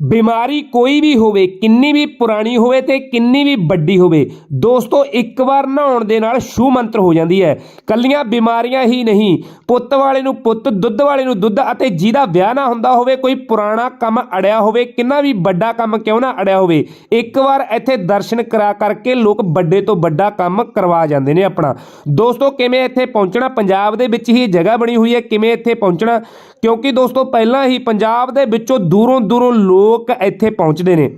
ਬਿਮਾਰੀ ਕੋਈ ਵੀ ਹੋਵੇ, ਕਿੰਨੀ ਵੀ ਪੁਰਾਣੀ ਹੋਵੇ ਤੇ ਕਿੰਨੀ ਵੀ ਵੱਡੀ ਹੋਵੇ, ਦੋਸਤੋ, ਇੱਕ ਵਾਰ ਨਹਾਉਣ ਦੇ ਨਾਲ ਸ਼ੂ ਮੰਤਰ ਹੋ ਜਾਂਦੀ ਹੈ। ਕੱਲੀਆਂ ਬਿਮਾਰੀਆਂ ਹੀ ਨਹੀਂ। ਪੁੱਤ ਵਾਲੇ ਨੂੰ ਪੁੱਤ, ਦੁੱਧ ਵਾਲੇ ਨੂੰ ਦੁੱਧ ਅਤੇ ਜਿਹਦਾ ਵਿਆਹ ਨਾ ਹੁੰਦਾ ਹੋਵੇ, ਕੋਈ ਪੁਰਾਣਾ ਕੰਮ ਅੜਿਆ ਹੋਵੇ, ਕਿੰਨਾ ਵੀ ਵੱਡਾ ਕੰਮ ਕਿਉਂ ਨਾ ਅੜਿਆ ਹੋਵੇ, ਇੱਕ ਵਾਰ ਇੱਥੇ ਦਰਸ਼ਨ ਕਰਾ ਕਰਕੇ ਲੋਕ ਵੱਡੇ ਤੋਂ ਵੱਡਾ ਕੰਮ ਕਰਵਾ ਜਾਂਦੇ ਨੇ ਆਪਣਾ। ਦੋਸਤੋ, ਕਿਵੇਂ ਇੱਥੇ ਪਹੁੰਚਣਾ? ਪੰਜਾਬ ਦੇ ਵਿੱਚ ਹੀ ਜਗ੍ਹਾ ਬਣੀ ਹੋਈ ਹੈ। ਕਿਵੇਂ ਇੱਥੇ ਪਹੁੰਚਣਾ? ਕਿਉਂਕਿ ਦੋਸਤੋ, ਪਹਿਲਾਂ ਹੀ ਪੰਜਾਬ ਦੇ ਵਿੱਚੋਂ ਦੂਰੋਂ ਦੂਰੋਂ ਲੋਕ ਲੋਕ ਇੱਥੇ ਪਹੁੰਚਦੇ ਨੇ।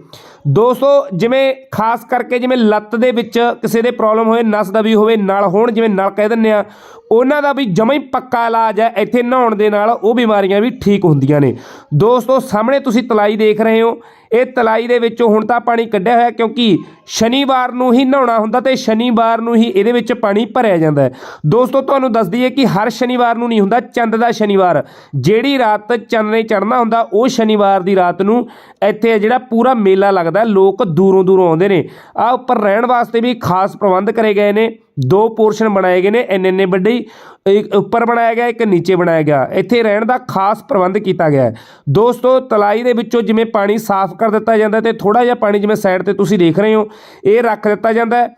ਦੋਸਤੋ, ਜਿਵੇਂ ਖਾਸ ਕਰਕੇ ਜਿਵੇਂ ਲੱਤ ਦੇ ਵਿੱਚ ਕਿਸੇ ਦੇ ਪ੍ਰੋਬਲਮ ਹੋਏ, ਨਸ ਦਾ ਵੀ ਹੋਵੇ, ਨਲ ਹੋਣ ਜਿਵੇਂ ਨਲ ਕਹਿ ਦਿੰਦੇ ਆ, ਉਹਨਾਂ ਦਾ ਵੀ ਜਮਾਂ ਹੀ ਪੱਕਾ ਇਲਾਜ ਹੈ, ਇੱਥੇ ਨਹਾਉਣ ਦੇ ਨਾਲ ਉਹ ਬਿਮਾਰੀਆਂ ਵੀ ਠੀਕ ਹੁੰਦੀਆਂ ਨੇ। ਦੋਸਤੋ, ਸਾਹਮਣੇ ਤੁਸੀਂ ਤਲਾਈ ਦੇਖ ਰਹੇ ਹੋ। ਇਹ ਤਲਾਈ ਦੇ ਵਿੱਚੋਂ ਹੁਣ ਤਾਂ ਪਾਣੀ ਕੱਢਿਆ ਹੋਇਆ, ਕਿਉਂਕਿ ਸ਼ਨੀਵਾਰ ਨੂੰ ਹੀ ਨਹਾਉਣਾ ਹੁੰਦਾ ਤੇ ਸ਼ਨੀਵਾਰ ਨੂੰ ਹੀ ਇਹਦੇ ਵਿੱਚ ਪਾਣੀ ਭਰਿਆ ਜਾਂਦਾ ਹੈ। ਦੋਸਤੋ, ਤੁਹਾਨੂੰ ਦੱਸ ਦਈਏ ਕਿ ਹਰ ਸ਼ਨੀਵਾਰ ਨੂੰ ਨਹੀਂ ਹੁੰਦਾ, ਚੰਦ ਦਾ ਸ਼ਨੀਵਾਰ। ਜਿਹੜੀ ਰਾਤ ਚੰਨ ਨੇ ਚੜਨਾ ਹੁੰਦਾ, ਉਹ ਸ਼ਨੀਵਾਰ ਦੀ ਰਾਤ ਨੂੰ ਇੱਥੇ ਜਿਹੜਾ ਪੂਰਾ ਮੇਲਾ ਲੱਗਦਾ ਲੋਕ ਦੂਰੋਂ ਦੂਰੋਂ ਆਉਂਦੇ ਨੇ। ਆ ਉੱਪਰ ਰਹਿਣ ਵਾਸਤੇ ਵੀ ਖਾਸ ਪ੍ਰਬੰਧ ਕਰੇ ਗਏ ਨੇ। ਦੋ ਪੋਰਸ਼ਨ ਬਣਾਏ ਗਏ ਨੇ, ਇੰਨੇ ਇੰਨੇ ਵੱਡੇ ਇੱਕ ਉੱਪਰ ਬਣਾਇਆ ਗਿਆ, ਇੱਕ ਨੀਚੇ ਬਣਾਇਆ ਗਿਆ। ਇੱਥੇ ਰਹਿਣ ਦਾ ਖਾਸ ਪ੍ਰਬੰਧ ਕੀਤਾ ਗਿਆ ਹੈ। ਦੋਸਤੋ, ਤਲਾਈ ਦੇ ਵਿੱਚੋਂ ਜਿਵੇਂ ਪਾਣੀ ਸਾਫ਼ ਕਰ ਦਿੱਤਾ ਜਾਂਦਾ ਤੇ ਥੋੜਾ ਜਿਹਾ ਪਾਣੀ ਜਿਵੇਂ ਸਾਈਡ ਤੇ ਤੁਸੀਂ ਦੇਖ ਰਹੇ ਹੋ, ਇਹ ਰੱਖ ਦਿੱਤਾ ਜਾਂਦਾ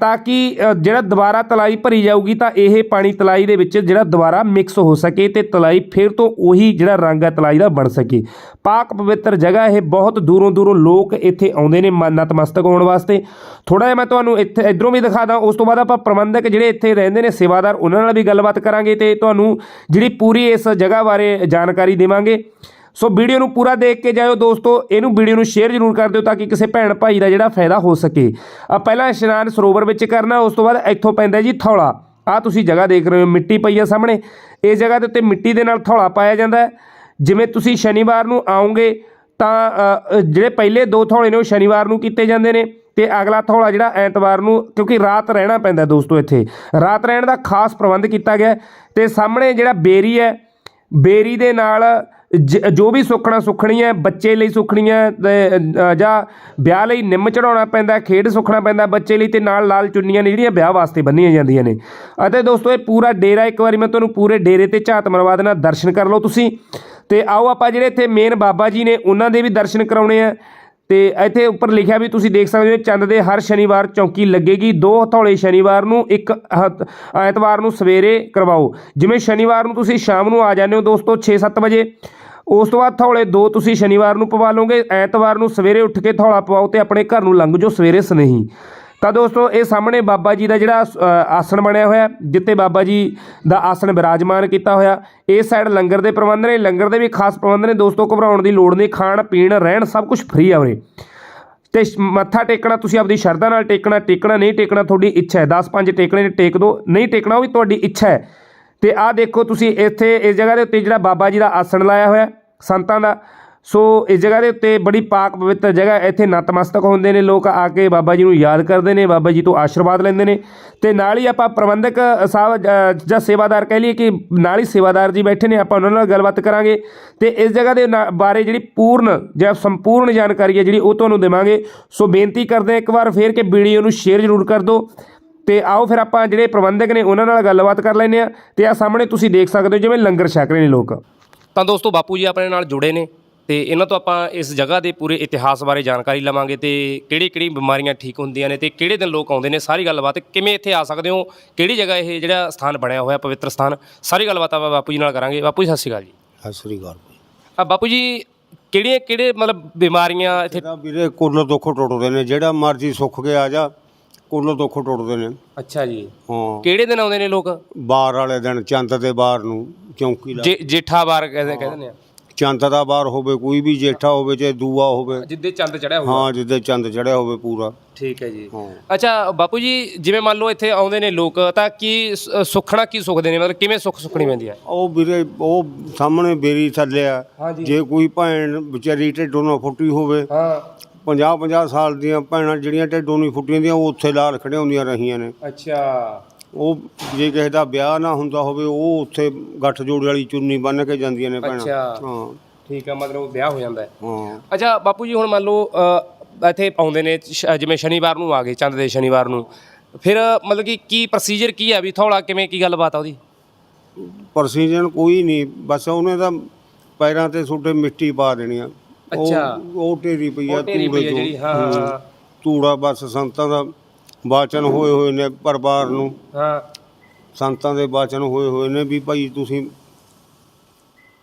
ਤਾਂ ਕਿ ਜਿਹੜਾ ਦੁਬਾਰਾ ਤਲਾਈ ਭਰੀ ਜਾਊਗੀ ਤਾਂ ਇਹ ਪਾਣੀ ਤਲਾਈ ਦੇ ਵਿੱਚ ਜਿਹੜਾ ਦੁਬਾਰਾ ਮਿਕਸ ਹੋ ਸਕੇ ਤੇ ਤਲਾਈ ਫਿਰ ਤੋਂ ਉਹੀ ਜਿਹੜਾ ਰੰਗ ਹੈ ਤਲਾਈ ਦਾ ਬਣ ਸਕੇ। ਪਾਕ ਪਵਿੱਤਰ ਜਗ੍ਹਾ ਇਹ ਬਹੁਤ ਦੂਰੋਂ ਦੂਰੋਂ ਲੋਕ ਇੱਥੇ ਆਉਂਦੇ ਨੇ ਮ- ਨਤਮਸਤਕ ਹੋਣ ਵਾਸਤੇ। ਥੋੜਾ ਜਿਹਾ ਮੈਂ ਤੁਹਾਨੂੰ ਇੱਥੇ, ਇਧਰੋਂ ਵੀ ਦਿਖਾ ਦਾਂ, ਉਸ ਤੋਂ ਬਾਅਦ ਆਪਾਂ ਪ੍ਰਬੰਧਕ ਜਿਹੜੇ ਇੱਥੇ ਰਹਿੰਦੇ ਨੇ, ਸੇਵਾਦਾਰ, ਉਹਨਾਂ ਨਾਲ ਵੀ ਗੱਲਬਾਤ ਕਰਾਂਗੇ ਤੇ ਤੁਹਾਨੂੰ ਜਿਹੜੀ ਪੂਰੀ ਇਸ ਜਗ੍ਹਾ ਬਾਰੇ ਜਾਣਕਾਰੀ ਦੇਵਾਂਗੇ। ਸੋ ਵੀਡੀਓ ਨੂੰ ਪੂਰਾ ਦੇਖ ਕੇ ਜਾਇਓ ਦੋਸਤੋ, ਇਹਨੂੰ ਵੀਡੀਓ ਨੂੰ ਸ਼ੇਅਰ ਜ਼ਰੂਰ ਕਰ ਦਿਓ ਤਾਂ ਕਿ ਕਿਸੇ ਭੈਣ ਭਾਈ ਦਾ ਜਿਹੜਾ ਫਾਇਦਾ ਹੋ ਸਕੇ। ਆ ਪਹਿਲਾਂ ਇਸ਼ਨਾਨ ਸਰੋਵਰ ਵਿੱਚ ਕਰਨਾ, ਉਸ ਤੋਂ ਬਾਅਦ ਇੱਥੋਂ ਪੈਂਦਾ ਜੀ ਥੌਲਾ। ਆ ਤੁਸੀਂ ਜਗ੍ਹਾ ਦੇਖ ਰਹੇ ਹੋ, ਮਿੱਟੀ ਪਈ ਆ ਸਾਹਮਣੇ। ਇਸ ਜਗ੍ਹਾ ਦੇ ਉੱਤੇ ਮਿੱਟੀ ਦੇ ਨਾਲ ਥੌਲਾ ਪਾਇਆ ਜਾਂਦਾ ਜਿਵੇਂ ਤੁਸੀਂ ਸ਼ਨੀਵਾਰ ਨੂੰ ਆਓਗੇ ਤਾਂ ਜਿਹੜੇ ਪਹਿਲੇ ਦੋ ਥੌਲੇ ਨੇ ਉਹ ਸ਼ਨੀਵਾਰ ਨੂੰ ਕੀਤੇ ਜਾਂਦੇ ਨੇ ਤੇ ਅਗਲਾ ਥੌਲਾ ਜਿਹੜਾ ਐਤਵਾਰ ਨੂੰ, ਕਿਉਂਕਿ ਰਾਤ ਰਹਿਣਾ ਪੈਂਦਾ ਦੋਸਤੋ ਇੱਥੇ ਰਾਤ ਰਹਿਣ ਦਾ ਖਾਸ ਪ੍ਰਬੰਧ ਕੀਤਾ ਗਿਆ ਹੈ। ਤੇ ਸਾਹਮਣੇ ਜਿਹੜਾ ਬੇਰੀ ਹੈ, ਬੇਰੀ ਦੇ ਨਾਲ ਜ- ਜੋ ਵੀ ਸੁੱਖਣਾ ਸੁੱਖਣੀ ਹੈ, ਬੱਚੇ ਲਈ ਸੁੱਖਣੀ ਹੈ ਜਾਂ ਵਿਆਹ ਲਈ ਨਿੰਮ ਚੜਾਉਣਾ ਪੈਂਦਾ ਖੇਡ ਸੁੱਖਣਾ ਪੈਂਦਾ ਬੱਚੇ ਲਈ ਤੇ ਨਾਲ ਲਾਲ ਚੁੰਨੀਆਂ ਨੇ ਜਿਹੜੀਆਂ ਵਿਆਹ ਵਾਸਤੇ ਬੰਨੀਆਂ ਜਾਂਦੀਆਂ ਨੇ ਅਤੇ ਦੋਸਤੋ ਇਹ ਪੂਰਾ ਡੇਰਾ, ਇੱਕ ਵਾਰੀ ਮੈਂ ਤੁਹਾਨੂੰ ਪੂਰੇ ਡੇਰੇ ਤੇ ਝਾਤ ਮਰਵਾ ਦੇਣਾ, ਦਰਸ਼ਨ ਕਰ ਲਓ ਤੁਸੀਂ ਤੇ ਆਓ ਆਪਾਂ ਜਿਹੜੇ ਇੱਥੇ ਮੇਨ ਬਾਬਾ ਜੀ ਨੇ, ਉਹਨਾਂ ਦੇ ਵੀ ਦਰਸ਼ਨ ਕਰਾਉਣੇ ਆ। ਤੇ ਇੱਥੇ ਉੱਪਰ ਲਿਖਿਆ ਵੀ ਤੁਸੀਂ ਦੇਖ ਸਕਦੇ ਹੋ, ਚੰਦ ਦੇ ਹਰ ਸ਼ਨੀਵਾਰ ਚੌਂਕੀ ਲੱਗੇਗੀ। ਦੋ ਹਥੌਲੇ ਸ਼ਨੀਵਾਰ ਨੂੰ, ਇੱਕ ਹ- ਐਤਵਾਰ ਨੂੰ ਸਵੇਰੇ ਕਰਵਾਓ। ਜਿਵੇਂ ਸ਼ਨੀਵਾਰ ਨੂੰ ਤੁਸੀਂ ਸ਼ਾਮ ਨੂੰ ਆ ਜਾਂਦੇ ਹੋ ਦੋਸਤੋ 6-7 ਵਜੇ, ਉਸ ਤੋਂ ਬਾਅਦ ਥੌਲੇ ਦੋ ਤੁਸੀਂ ਸ਼ਨੀਵਾਰ ਨੂੰ ਪਵਾ ਲਓਗੇ। ਐਤਵਾਰ ਨੂੰ ਸਵੇਰੇ ਉੱਠ ਕੇ ਥੌਲਾ ਪਵਾਓ ਤੇ ਆਪਣੇ ਘਰ ਨੂੰ ਲੰਘ ਜਾਓ ਸਵੇਰੇ ਸਨੇਹੀ। ਤਾਂ ਦੋਸਤੋ ਇਹ ਸਾਹਮਣੇ ਬਾਬਾ ਜੀ ਦਾ ਜਿਹੜਾ ਅ, ਆਸਣ ਬਣਿਆ ਹੋਇਆ ਜਿੱਤੇ ਬਾਬਾ ਜੀ ਦਾ ਆਸਣ ਬਿਰਾਜਮਾਨ ਕੀਤਾ ਹੋਇਆ ਇਸ ਸਾਈਡ ਲੰਗਰ ਦੇ ਪ੍ਰਬੰਧ ਨੇ। ਲੰਗਰ ਦੇ ਵੀ ਖਾਸ ਪ੍ਰਬੰਧ ਨੇ। ਦੋਸਤੋ ਘਬਰਾਉਣ ਦੀ ਲੋੜ ਨਹੀਂ ਖਾਣ ਪੀਣ ਰਹਿਣ ਸਭ ਕੁਝ ਫ੍ਰੀ ਆ ਉਰੇ। ਤੇ ਮੱਥਾ ਟੇਕਣਾ ਤੁਸੀਂ ਆਪਣੀ ਸ਼ਰਧਾ ਨਾਲ ਟੇਕਣਾ ਟੇਕਣਾ ਨਹੀਂ ਟੇਕਣਾ ਤੁਹਾਡੀ ਇੱਛਾ ਹੈ। 10 5 ਟੇਕਣੇ ਨੇ ਟੇਕ ਦਿਓ ਨਹੀਂ ਟੇਕਣਾ ਉਹ ਵੀ ਤੁਹਾਡੀ ਇੱਛਾ ਹੈ। ਤੇ ਆਹ ਦੇਖੋ ਤੁਸੀਂ ਇੱਥੇ ਇਸ ਜਗ੍ਹਾ ਦੇ ਉੱਤੇ ਜਿਹੜਾ ਬਾਬਾ ਜੀ ਦਾ ਆਸਣ ਲਾਇਆ ਹੋਇਆ ਸੰਤਾਂ ਦਾ ਸੋ ਇਸ ਜਗ੍ਹਾ ਦੇ ਉੱਤੇ ਬੜੀ ਪਾਕ ਪਵਿੱਤਰ ਜਗ੍ਹਾ ਇੱਥੇ ਨਤਮਸਤਕ ਹੁੰਦੇ ਨੇ ਲੋਕ ਆ ਕੇ ਬਾਬਾ ਜੀ ਨੂੰ ਯਾਦ ਕਰਦੇ ਨੇ, ਬਾਬਾ ਜੀ ਤੋਂ ਆਸ਼ੀਰਵਾਦ ਲੈਂਦੇ ਨੇ। ਤੇ ਨਾਲ ਹੀ ਆਪਾਂ ਪ੍ਰਬੰਧਕ ਸਾਹਿਬ ਜਾਂ ਸੇਵਾਦਾਰ ਕਹਿ ਲਈਏ ਕਿ ਨਾਲ ਹੀ ਸੇਵਾਦਾਰ ਜੀ ਬੈਠੇ ਨੇ, ਆਪਾਂ ਉਹਨਾਂ ਨਾਲ ਗੱਲਬਾਤ ਕਰਾਂਗੇ। ਤੇ ਇਸ ਜਗ੍ਹਾ ਦੇ ਨਾ- ਬਾਰੇ ਜਿਹੜੀ ਪੂਰਨ, ਜਾਂ ਸੰਪੂਰਨ ਜਾਣਕਾਰੀ ਹੈ ਜਿਹੜੀ ਉਹ ਤੁਹਾਨੂੰ ਦੇਵਾਂਗੇ। ਸੋ ਬੇਨਤੀ ਕਰਦੇ ਹਾਂ ਇੱਕ ਵਾਰ ਫੇਰ ਕਿ ਵੀਡੀਓ ਨੂੰ ਸ਼ੇਅਰ ਜ਼ਰੂਰ ਕਰ ਦਿਓ। ਤੇ ਆਓ ਫਿਰ ਆਪਾਂ ਜਿਹੜੇ ਪ੍ਰਬੰਧਕ ਨੇ ਉਹਨਾਂ ਨਾਲ ਗੱਲਬਾਤ ਕਰ ਲੈਂਦੇ ਆ ਤੇ ਆ ਸਾਹਮਣੇ ਤੁਸੀਂ ਦੇਖ ਸਕਦੇ ਹੋ ਜਿਵੇਂ ਲੰਗਰ ਛਕ ਰਹੇ ਨੇ ਲੋਕ। ਤਾਂ ਦੋਸਤੋ ਬਾਪੂ ਜੀ ਆਪਣੇ ਨਾਲ ਜੁੜੇ ਨੇ। ਤੇ ਇਹਨਾਂ ਤੋਂ ਆਪਾਂ ਇਸ ਜਗ੍ਹਾ ਦੇ ਪੂਰੇ ਇਤਿਹਾਸ ਬਾਰੇ ਜਾਣਕਾਰੀ ਲਵਾਂਗੇ ਤੇ ਕਿਹੜੀ ਕਿਹੜੀ ਬਿਮਾਰੀਆਂ ਠੀਕ ਹੁੰਦੀਆਂ ਨੇ ਤੇ ਕਿਹੜੇ ਦਿਨ ਲੋਕ ਆਉਂਦੇ ਨੇ ਸਾਰੀ ਗੱਲਬਾਤ ਕਿਵੇਂ ਇੱਥੇ ਆ ਸਕਦੇ ਹੋ ਕਿਹੜੀ ਜਗ੍ਹਾ ਇਹ ਜਿਹੜਾ ਸਥਾਨ ਬਣਿਆ ਹੋਇਆ ਪਵਿੱਤਰ ਸਥਾਨ ਸਾਰੀ ਗੱਲਬਾਤ ਆਪਾਂ ਬਾਪੂ ਜੀ ਨਾਲ ਕਰਾਂਗੇ। ਬਾਪੂ ਜੀ ਸਤਿ ਸ਼੍ਰੀ ਅਕਾਲ ਜੀ। ਸਤਿ ਸ੍ਰੀ ਅਕਾਲ ਆ ਬਾਪੂ ਜੀ ਕਿਹੜੀਆਂ ਕਿਹੜੇ ਮਤਲਬ ਬਿਮਾਰੀਆਂ ਇੱਥੇ ਇਹਦਾ ਵੀਰੇ ਕੁੱਲ ਦੁੱਖ ਟੁੱਟਦੇ ਨੇ ਜਿਹੜਾ ਮਰਜ਼ੀ ਸੁੱਖ ਕੇ ਆ ਜਾ ਕੁੱਲ ਦੁੱਖ ਟੁੱਟਦੇ ਨੇ। ਅੱਛਾ ਜੀ। ਹਾਂ। ਕਿਹੜੇ ਦਿਨ ਆਉਂਦੇ ਨੇ ਲੋਕ? ਬਾਰ ਵਾਲੇ ਦਿਨ ਚੰਦ ਦੇ ਬਾਰ ਨੂੰ ਚੌਂਕੀ ਲਾ ਜੇ ਜੇਠਾ ਵਾਰ ਕਹਿੰਦੇ ਕਹਿੰਦੇ ਨੇ। ਚੰਦ ਦਾ ਬਾਰ ਹੋਵੇ ਕੋਈ ਵੀ ਜੇਠਾ ਹੋਵੇ ਚਾਹੇ ਦੂਆ ਹੋਵੇ। ਜਿੱਦੇ ਚੰਦ ਚੜਿਆ ਹੋਊਗਾ। ਹਾਂ ਜਿੱਦੇ ਚੰਦ ਚੜਿਆ ਹੋਵੇ ਪੂਰਾ। ਠੀਕ ਹੈ ਜੀ। ਹਾਂ। ਅੱਛਾ ਬਾਪੂ ਜੀ ਜਿਵੇਂ ਮੰਨ ਲਓ ਇੱਥੇ ਆਉਂਦੇ ਨੇ ਲੋਕ ਤਾਂ ਕੀ ਸ- ਸੁੱਖਣਾ ਕੀ ਸੁੱਖਦੇ ਨੇ? ਮਤਲਬ ਕਿਵੇਂ ਸੁੱਖ ਸੁੱਖਣੀ ਪੈਂਦੀ ਹੈ? ਉਹ ਵੀਰੇ ਉਹ ਸਾਹਮਣੇ ਬੇਰੀ ਥੱਲੇ ਆ। ਹਾਂਜੀ। ਜੇ। ਕੋਈ ਭੈਣ ਵਿਚਾਰੀ ਢਿੱਡੋਂ ਨਾ ਫੁੱਟੀ ਹੋਵੇ ਹਾਂ। 50 50 ਸਾਲ ਦੀਆਂ ਭੈਣਾਂ ਜਿਹੜੀਆਂ ਢਿੱਡੋਂ ਨਹੀਂ ਫੁੱਟੀਆਂ ਦੀਆਂ ਉਹ ਉੱਥੇ ਲਾਲ ਖੜਿਆਉਂਦੀਆਂ ਰਹੀਆਂ ਨੇ। ਅੱਛਾ। ਉਹ ਜੇ ਕਿਸੇ ਦਾ ਵਿਆਹ ਨਾ ਹੁੰਦਾ ਹੋਵੇ ਉਹ ਉੱਥੇ ਗੱਠ ਜੋੜ ਵਾਲੀ ਚੁੰਨੀ ਬੰਨ੍ਹ ਕੇ ਜਾਂਦੀਆਂ ਨੇ ਭੈਣਾਂ। ਅੱਛਾ। ਹਾਂ। ਠੀਕ ਹੈ ਮਤਲਬ ਵਿਆਹ ਹੋ ਜਾਂਦਾ ਹੈ। ਹਾਂ। ਅੱਛਾ ਬਾਪੂ ਜੀ ਹੁਣ ਮੰਨ ਲਓ ਅ, ਇੱਥੇ ਆਉਂਦੇ ਨੇ ਸ਼- ਜਿਵੇਂ ਸ਼ਨੀਵਾਰ ਨੂੰ ਆ ਗਏ ਚੰਦ ਦੇ ਸ਼ਨੀਵਾਰ ਨੂੰ। ਫਿਰ ਮਤਲਬ ਕਿ ਕੀ ਪ੍ਰੋਸੀਜਰ ਕੀ ਹੈ ਵੀ ਥੋੜਾ ਕਿਵੇਂ ਕੀ ਗੱਲਬਾਤ ਆ ਉਹਦੀ? ਪ੍ਰੋਸੀਜਰ ਕੋਈ ਨਹੀਂ। ਬਸ ਉਹਨੇ ਤਾਂ ਪੈਰਾਂ ਤੇ ਛੋਟੇ ਮਿੱਟੀ ਪਾ ਦੇਣੀ ਆ। ਉਹ ਅੱਛਾ। ਉਹ ਢੇਰੀ ਪਈ ਆ ਉਹ ਢੇਰੀ ਤੂੜੇ ਪਈ ਆ। ਜਿਹੜੀ, ਹਾਂ, ਹਾਂ, ਹਾਂ। ਤੂੜਾ ਬਸ ਸੰਤਾਂ ਦਾ ਬਾਚਨ ਹੋਏ ਹੋਏ ਨੇ ਪਰਿਵਾਰ ਨੂੰ। ਹਾਂ। ਸੰਤਾਂ ਦੇ ਬਾਚਨ ਹੋਏ ਹੋਏ ਨੇ ਵੀ ਭਾਈ ਤੁਸੀਂ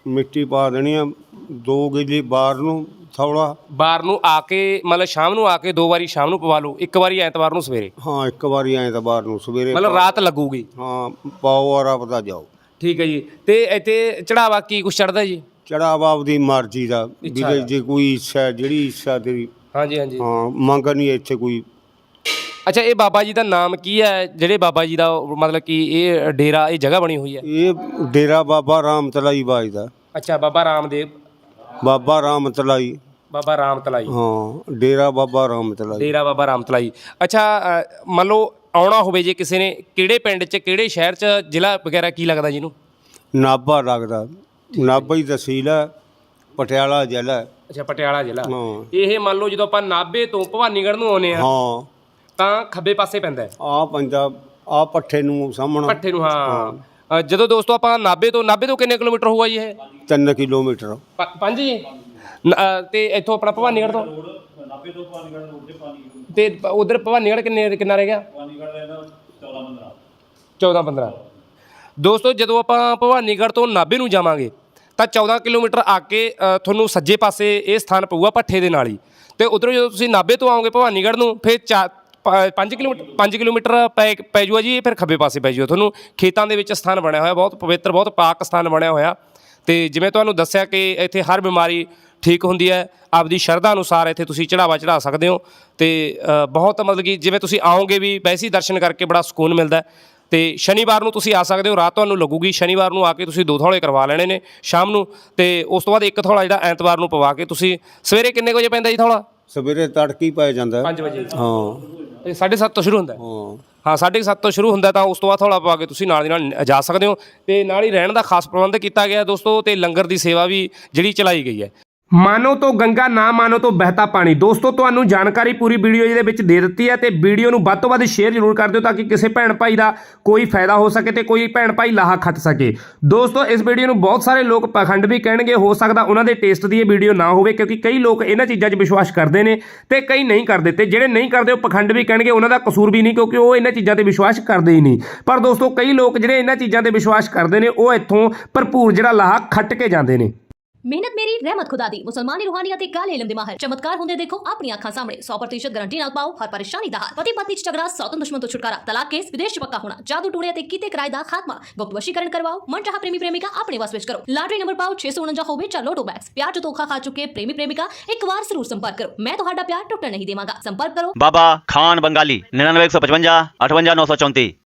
ਮਿੱਟੀ ਪਾ ਦੇਣੀ ਆ ਦੋ ਗਿੱਲੀ ਬਾਹਰ ਨੂੰ ਥੌੜਾ ਬਾਰ ਨੂੰ ਆ ਕੇ ਮਤਲਬ ਸ਼ਾਮ ਨੂੰ ਆ ਕੇ ਦੋ ਵਾਰੀ ਸ਼ਾਮ ਨੂੰ ਪਵਾ ਲਓ ਇੱਕ ਵਾਰੀ ਐਤਵਾਰ ਨੂੰ ਸਵੇਰੇ। ਹਾਂ ਇੱਕ ਵਾਰੀ ਐਂ ਤਾਂ ਬਾਹਰ ਨੂੰ ਸਵੇਰੇ ਮਤਲਬ ਰਾਤ ਲੱਗੂਗੀ। ਹਾਂ ਪਾਓ ਔਰ ਆਪਦਾ ਜਾਓ। ਠੀਕ ਹੈ ਜੀ। ਤੇ ਇੱਥੇ ਚੜਾਵਾ ਕੀ ਕੁਛ ਚੜਦਾ ਜੀ? ਚੜਾਵਾ ਆਪਦੀ ਮਰਜ਼ੀ ਦਾ ਵੀ ਜੇ- ਕੋਈ ਇੱਛਾ ਹੈ, ਜਿਹੜੀ ਇੱਛਾ ਤੇਰੀ। ਹਾਂਜੀ ਹਾਂਜੀ। ਹਾਂ ਮੰਗ ਨਹੀਂ ਇੱਥੇ ਕੋਈ ਅੱਛਾ ਇਹ ਬਾਬਾ ਜੀ ਦਾ ਨਾਮ ਕੀ ਹੈ? ਜਿਹੜੇ ਬਾਬਾ ਜੀ ਦਾ ਮਤਲਬ ਕਿ ਇਹ ਡੇਰਾ ਇਹ ਜਗ੍ਹਾ ਬਣੀ ਹੋਈ ਹੈ? ਇਹ ਡੇਰਾ ਬਾਬਾ ਰਾਮ ਤਲਾਈ ਬਾਜਦਾ ਅੱਛਾ ਬਾਬਾ ਰਾਮਦੇਵ। ਬਾਬਾ ਰਾਮ ਤਲਾਈ ਬਾਬਾ ਰਾਮ ਤਲਾਈ ਹਾਂ ਡੇਰਾ ਬਾਬਾ ਰਾਮ ਤਲਾਈ ਡੇਰਾ ਬਾਬਾ ਰਾਮ ਤਲਾਈ ਅੱਛਾ ਅ, ਮੰਨ ਲਓ ਆਉਣਾ ਹੋਵੇ ਜੇ ਕਿਸੇ ਨੇ ਕਿਹੜੇ ਪਿੰਡ 'ਚ ਕਿਹੜੇ ਸ਼ਹਿਰ 'ਚ ਜ਼ਿਲ੍ਹਾ ਵਗੈਰਾ ਕੀ ਲੱਗਦਾ ਜਿਹਨੂੰ ਨਾਭਾ ਲੱਗਦਾ। ਨਾਭਾ ਹੀ ਤਹਿਸੀਲ ਹੈ ਪਟਿਆਲਾ ਜ਼ਿਲ੍ਹਾ ਹੈ। ਅੱਛਾ ਪਟਿਆਲਾ ਜ਼ਿਲ੍ਹਾ। ਹਾਂ। ਇਹ ਮੰਨ ਲਓ ਜਦੋਂ ਆਪਾਂ ਨਾਭੇ ਤੋਂ ਭਵਾਨੀਗੜ੍ਹ ਨੂੰ ਆਉਨੇ ਆ ਹਾਂ। ਤਾਂ ਖੱਬੇ ਪਾਸੇ ਪੈਂਦਾ ਹੈ। ਆ ਪੰਜਾਬ ਆ ਪੱਠੇ ਨੂੰ ਸਾਹਮਣਾ। ਪੱਠੇ ਨੂੰ ਹਾਂ। ਅ, ਜਦੋਂ ਦੋਸਤੋ ਆਪਾਂ ਨਾਭੇ ਤੋਂ ਨਾਭੇ ਤੋਂ ਕਿੰਨੇ ਕਿਲੋਮੀਟਰ ਹੋਊਗਾ ਜੀ ਇਹ? 3 ਕਿਲੋਮੀਟਰ। ਪ- ਪੰਜ ਜੀ? ਨ- ਅ, ਤੇ ਇੱਥੋਂ ਆਪਣਾ ਭਵਾਨੀਗੜ੍ਹ ਤੋਂ? ਤੇ ਉਧਰ ਭਵਾਨੀਗੜ੍ਹ ਕਿੰਨੇ ਕਿੰਨਾ ਰਹਿ ਗਿਆ? 14 15 ਦੋਸਤੋ ਜਦੋਂ ਆਪਾਂ ਭਵਾਨੀਗੜ੍ਹ ਤੋਂ ਨਾਭੇ ਨੂੰ ਜਾਵਾਂਗੇ ਤਾਂ 14 ਕਿਲੋਮੀਟਰ ਆ ਕੇ ਅ, ਤੁਹਾਨੂੰ ਸੱਜੇ ਪਾਸੇ ਇਹ ਸਥਾਨ ਪਊਗਾ ਪੱਠੇ ਦੇ ਨਾਲ ਹੀ। ਤੇ ਉਧਰੋਂ ਜਦੋਂ ਤੁਸੀਂ ਨਾਭੇ ਤੋਂ ਆਓਗੇ ਭਵਾਨੀਗੜ੍ਹ ਨੂੰ ਫਿਰ 5 ਕਿਲੋਮੀਟਰ 5 ਕਿਲੋਮੀਟਰ ਪੈ ਪੈ ਜੂਆ ਜੀ ਇਹ ਫਿਰ ਖੱਬੇ ਪਾਸੇ ਪੈ ਜੂਆ ਤੁਹਾਨੂੰ ਖੇਤਾਂ ਦੇ ਵਿੱਚ ਸਥਾਨ ਬਣਿਆ ਹੋਇਆ ਬਹੁਤ ਪਵਿੱਤਰ ਬਹੁਤ ਪਾਕ ਸਥਾਨ ਬਣਿਆ ਹੋਇਆ। ਤੇ ਜਿਵੇਂ ਤੁਹਾਨੂੰ ਦੱਸਿਆ ਕਿ ਇੱਥੇ ਹਰ ਬਿਮਾਰੀ ਠੀਕ ਹੁੰਦੀ ਹੈ ਆਪਦੀ ਸ਼ਰਧਾ ਅਨੁਸਾਰ ਇੱਥੇ ਤੁਸੀਂ ਚੜਾਵਾ ਚੜਾ ਸਕਦੇ ਹੋ। ਤੇ ਬਹੁਤ ਮਤਲਬ ਕਿ ਜਿਵੇਂ ਤੁਸੀਂ ਆਓਗੇ ਵੀ ਵੈਸੇ ਹੀ ਦਰਸ਼ਨ ਕਰਕੇ ਬੜਾ ਸਕੂਨ ਮਿਲਦਾ ਤੇ ਸ਼ਨੀਵਾਰ ਨੂੰ ਤੁਸੀਂ ਆ ਸਕਦੇ ਹੋ ਰਾਤ ਤੁਹਾਨੂੰ ਲੱਗੂਗੀ ਸ਼ਨੀਵਾਰ ਨੂੰ ਆ ਕੇ ਤੁਸੀਂ ਦੋ ਥੋੜੇ ਕਰਵਾ ਲੈਣੇ ਨੇ ਸ਼ਾਮ ਨੂੰ। ਤੇ ਉਸ ਤੋਂ ਬਾਅਦ ਇੱਕ ਥੋੜਾ ਜਿਹੜਾ ਐਤਵਾਰ ਨੂੰ ਪਵਾ ਕੇ ਤੁਸੀਂ ਸਵੇਰੇ ਕਿੰਨੇ ਵਜੇ ਪੈਂਦਾ ਜੀ ਥੋੜਾ ਸਵੇਰੇ ਤੜਕੀ ਪੈ ਜਾਂਦਾ। 5 ਵਜੇ। ਹਾਂ। ਇਹ 7:30 ਤੋਂ ਸ਼ੁਰੂ ਹੁੰਦਾ ਹੈ। ਹਾਂ। ਹਾਂ 7:30 ਤੋਂ ਸ਼ੁਰੂ ਹੁੰਦਾ ਤਾਂ ਉਸ ਤੋਂ ਬਾਅਦ ਥੋੜਾ ਪਵਾ ਕੇ ਤੁਸੀਂ ਨਾਲ ਦੀ ਨਾਲ ਜਾ ਸਕਦੇ ਹੋ। ਤੇ ਨਾਲ ਹੀ ਰਹਿਣ ਦਾ ਖਾਸ ਪ੍ਰਬੰਧ ਕੀਤਾ ਗਿਆ ਦੋਸਤੋ ਤੇ ਲੰਗਰ ਦੀ ਸੇਵਾ ਵੀ ਜਿਹੜੀ ਚਲਾਈ ਗਈ ਹੈ। ਮਾਨੋ ਤੋਂ ਗੰਗਾ, ਨਾ ਮਾਨੋ ਤੋਂ ਬਹਿਤਾ ਪਾਣੀ। ਦੋਸਤੋ, ਤੁਹਾਨੂੰ ਜਾਣਕਾਰੀ ਪੂਰੀ ਵੀਡੀਓ ਦੇ ਵਿੱਚ ਦੇ ਦਿੱਤੀ ਹੈ ਤੇ ਵੀਡੀਓ ਨੂੰ ਵੱਧ ਤੋਂ ਵੱਧ ਸ਼ੇਅਰ ਜ਼ਰੂਰ ਕਰ ਦਿਓ ਤਾਂ ਕਿ ਕਿਸੇ ਭੈਣ ਭਾਈ ਦਾ ਕੋਈ ਫਾਇਦਾ ਹੋ ਸਕੇ ਤੇ ਕੋਈ ਭੈਣ ਭਾਈ ਲਾਹਾ ਖੱਟ ਸਕੇ। ਦੋਸਤੋ, ਇਸ ਵੀਡੀਓ ਨੂੰ ਬਹੁਤ ਸਾਰੇ ਲੋਕ ਪਖੰਡ ਵੀ ਕਹਿਣਗੇ। ਹੋ ਸਕਦਾ ਉਹਨਾਂ ਦੇ ਟੇਸਟ ਦੀ ਇਹ ਵੀਡੀਓ ਨਾ ਹੋਵੇ ਕਿਉਂਕਿ ਕਈ ਲੋਕ ਇਹਨਾਂ ਚੀਜ਼ਾਂ 'ਚ ਵਿਸ਼ਵਾਸ ਕਰਦੇ ਨੇ ਤੇ ਕਈ ਨਹੀਂ ਕਰਦੇ ਤੇ ਜਿਹੜੇ ਨਹੀਂ ਕਰਦੇ ਉਹ ਪਖੰਡ ਵੀ ਕਹਿਣਗੇ, ਉਹਨਾਂ ਦਾ ਕਸੂਰ ਵੀ ਨਹੀਂ ਕਿਉਂਕਿ ਉਹ ਇਹਨਾਂ ਚੀਜ਼ਾਂ ਤੇ ਵਿਸ਼ਵਾਸ ਕਰਦੇ ਹੀ ਨਹੀਂ। ਪਰ ਦੋਸਤੋ, ਕਈ ਲੋਕ ਜਿਹੜੇ ਇਹਨਾਂ ਚੀਜ਼ਾਂ ਤੇ ਵਿਸ਼ਵਾਸ ਕਰਦੇ ਨੇ, ਉਹ ਇੱਥੋਂ ਭਰਪੂਰ ਜਿਹੜਾ ਲਾਹਾ ਖੱਟ ਕੇ ਜਾਂਦੇ ਨੇ। मेहनत मेरी, रहमत खुदा दी। मुसलमानी रूहानियत एक गाल इलम माहर। चमत्कार होंदे देखो अपनी आंखा सामने। 100 प्रतिशत गारंटी ना पाओ, हर परेशानी दा पति पत्नी झगड़ा सौतन दुश्मन तो छुटकारा। तलाक केस, विदेश पक्का होना। जादू टोने ते कीते किराए दा खात्मा। गुप्त वशीकरण करवाओ। मन चाह प्रेमी प्रेमिका अपने वास करो। लॉटरी नंबर पाओ 649 होवे चार लोटो बैग्स। प्यार जो धोखा खा चुके प्रेमी प्रेमिका, एक बार ज़रूर संपर्क करो। मैं तुम्हारा प्यार टूटने नहीं देवांगा। संपर्क करो। बाबा, खान बंगाली, निन्यानवे एक सौ पचवंजा, अठवंजा नौ सौ चौंतीस